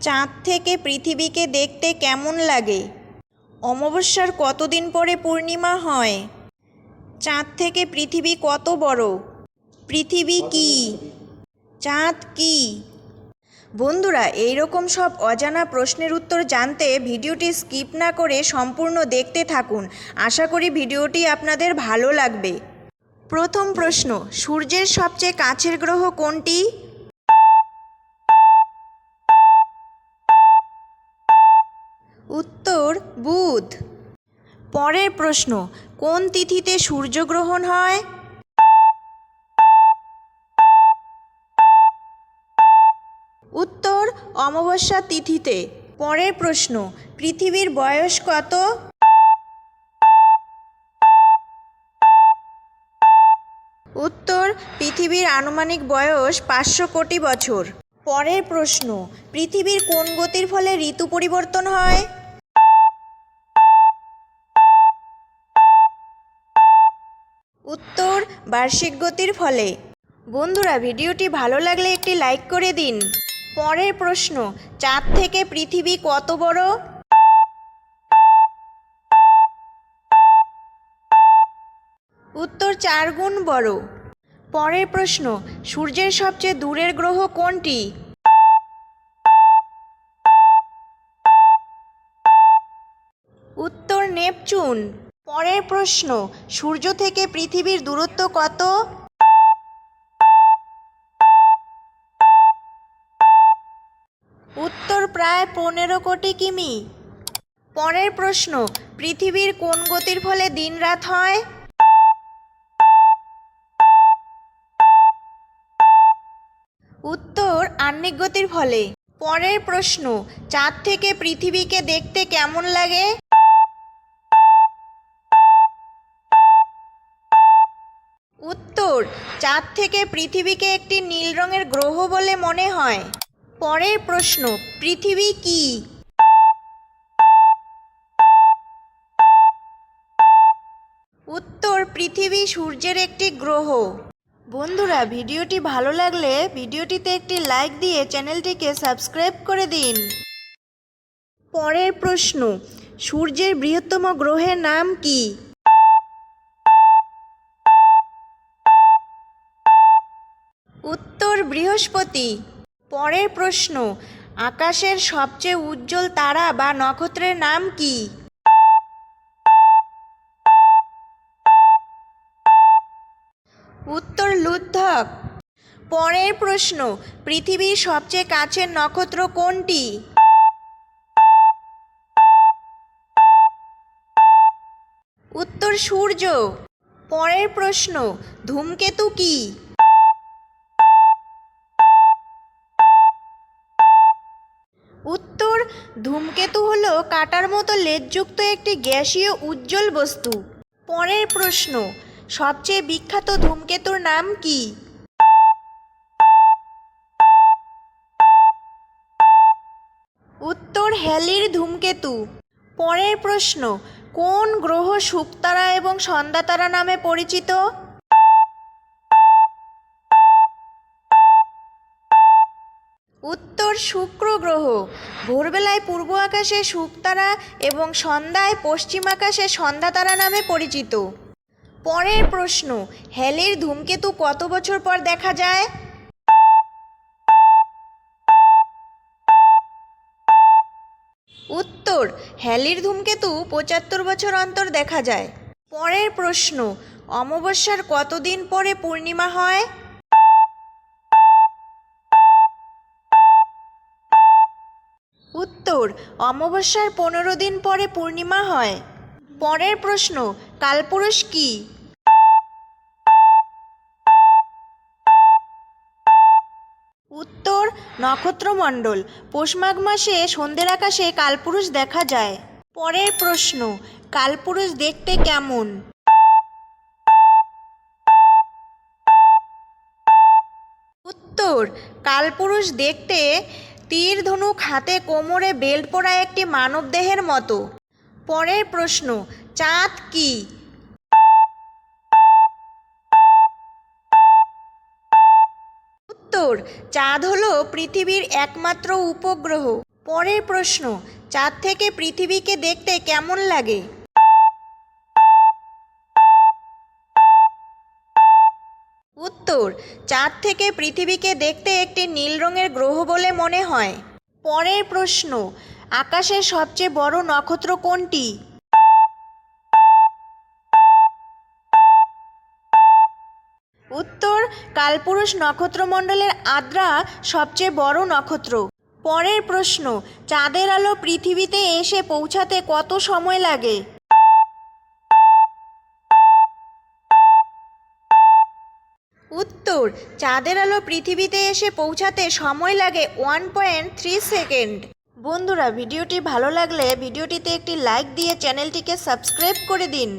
চাঁদ থেকে পৃথিবীকে দেখতে কেমন লাগে? অমাবস্যার কতদিন পরে পূর্ণিমা হয়? চাঁদ থেকে পৃথিবী কত বড়? পৃথিবী কি? চাঁদ কি? বন্ধুরা এই রকম সব অজানা প্রশ্নের উত্তর জানতে ভিডিওটি স্কিপ না করে সম্পূর্ণ দেখতে থাকুন। আশা করি ভিডিওটি আপনাদের ভালো লাগবে। প্রথম প্রশ্ন, সূর্যের সবচেয়ে কাছের গ্রহ কোনটি? বুধ। পরের প্রশ্ন, কোন তিথিতে সূর্যগ্রহণ হয়? উত্তর, অমাবস্যা তিথিতে। পরের প্রশ্ন, পৃথিবীর বয়স কত? উত্তর, পৃথিবীর আনুমানিক বয়স পাঁচশো কোটি বছর। পরের প্রশ্ন, পৃথিবীর কোন গতির ফলে ঋতু পরিবর্তন হয়? উত্তর বার্ষিক গতির ফলে। বন্ধুরা, ভিডিওটি ভালো লাগলে একটি লাইক করে দিন। পরের প্রশ্ন, চাঁদ থেকে পৃথিবী কত বড়? উত্তর চার গুণ বড়। পরের প্রশ্ন, সূর্যের সবচেয়ে দূরের গ্রহ কোনটি? উত্তর নেপচুন। পরের প্রশ্ন, সূর্য থেকে পৃথিবীর দূরত্ব কত? উত্তর প্রায় পনেরো কোটি কিমি। পরের প্রশ্ন, পৃথিবীর কোন গতির ফলে দিন রাত হয়? উত্তর আহ্নিক গতির ফলে। পরের প্রশ্ন, চাঁদ থেকে পৃথিবীকে দেখতে কেমন লাগে? উত্তর চাঁদ থেকে পৃথিবীকে একটি নীল রঙের গ্রহ বলে মনে হয়। পরের প্রশ্ন, পৃথিবী কি? উত্তর, পৃথিবী সূর্যের একটি গ্রহ। বন্ধুরা, ভিডিওটি ভালো লাগলে ভিডিওটিতে একটি লাইক দিয়ে চ্যানেলটিকে সাবস্ক্রাইব করে দিন। পরের প্রশ্ন, সূর্যের বৃহত্তম গ্রহের নাম কি? উত্তর বৃহস্পতি। পরের প্রশ্ন, আকাশের সবচেয়ে উজ্জ্বল তারা বা নক্ষত্রের নাম কি? উত্তর লুদ্ধক পরের প্রশ্ন, পৃথিবীর সবচেয়ে কাছের নক্ষত্র কোনটি? উত্তর সূর্য। পরের প্রশ্ন, ধূমকেতু কি? ধূমকেতু হলো কাটার মতো লেজযুক্ত একটি গ্যাসীয় উজ্জ্বল বস্তু। পরের প্রশ্ন, সবচেয়ে বিখ্যাত ধূমকেতুর নাম কি? উত্তর, হ্যালির ধূমকেতু। পরের প্রশ্ন, কোন গ্রহ শুকতারা এবং সন্ধ্যাতারা নামে পরিচিত? উত্তর শুক্র গ্রহ। ভোরবেলায় পূর্ব আকাশে শুকতারা এবং সন্ধ্যায় পশ্চিম আকাশে সন্ধ্যাতারা নামে পরিচিত। পরের প্রশ্ন হ্যালির ধূমকেতু কত বছর পর দেখা যায়? উত্তর হ্যালির ধূমকেতু পঁচাত্তর বছর অন্তর দেখা যায়। পরের প্রশ্ন, অমাবস্যার কতদিন পরে পূর্ণিমা হয়? উত্তর, অমাবস্যার পনেরো দিন পরে পূর্ণিমা হয়। পরের প্রশ্ন, কালপুরুষ কি? উত্তর, নক্ষত্রমণ্ডল। পৌষ মাঘ মাসে সন্ধ্যের আকাশে কালপুরুষ দেখা যায়। পরের প্রশ্ন, কালপুরুষ দেখতে কেমন? উত্তর, কালপুরুষ দেখতে তীর ধনুক হাতে কোমরে বেল্ট পরা একটি মানবদেহের মতো। পরের প্রশ্ন, চাঁদ কি? উত্তর, চাঁদ হলো পৃথিবীর একমাত্র উপগ্রহ। পরের প্রশ্ন, চাঁদ থেকে পৃথিবীকে দেখতে কেমন লাগে? উত্তর, চাঁদ থেকে পৃথিবীকে দেখতে একটি নীল রঙের গ্রহ বলে মনে হয়। পরের প্রশ্ন, আকাশের সবচেয়ে বড় নক্ষত্র কোনটি? উত্তর, কালপুরুষ নক্ষত্রমণ্ডলের আদ্রা সবচেয়ে বড় নক্ষত্র। পরের প্রশ্ন, চাঁদের আলো পৃথিবীতে এসে পৌঁছাতে কত সময় লাগে? উত্তর চাঁদের আলো পৃথিবীতে এসে পৌঁছাতে সময় লাগে ওয়ান পয়েন্ট থ্রি সেকেন্ড বন্ধুরা, ভিডিওটি ভালো লাগলে ভিডিওটিতে একটি লাইক দিয়ে চ্যানেলটিকে সাবস্ক্রাইব করে দিন।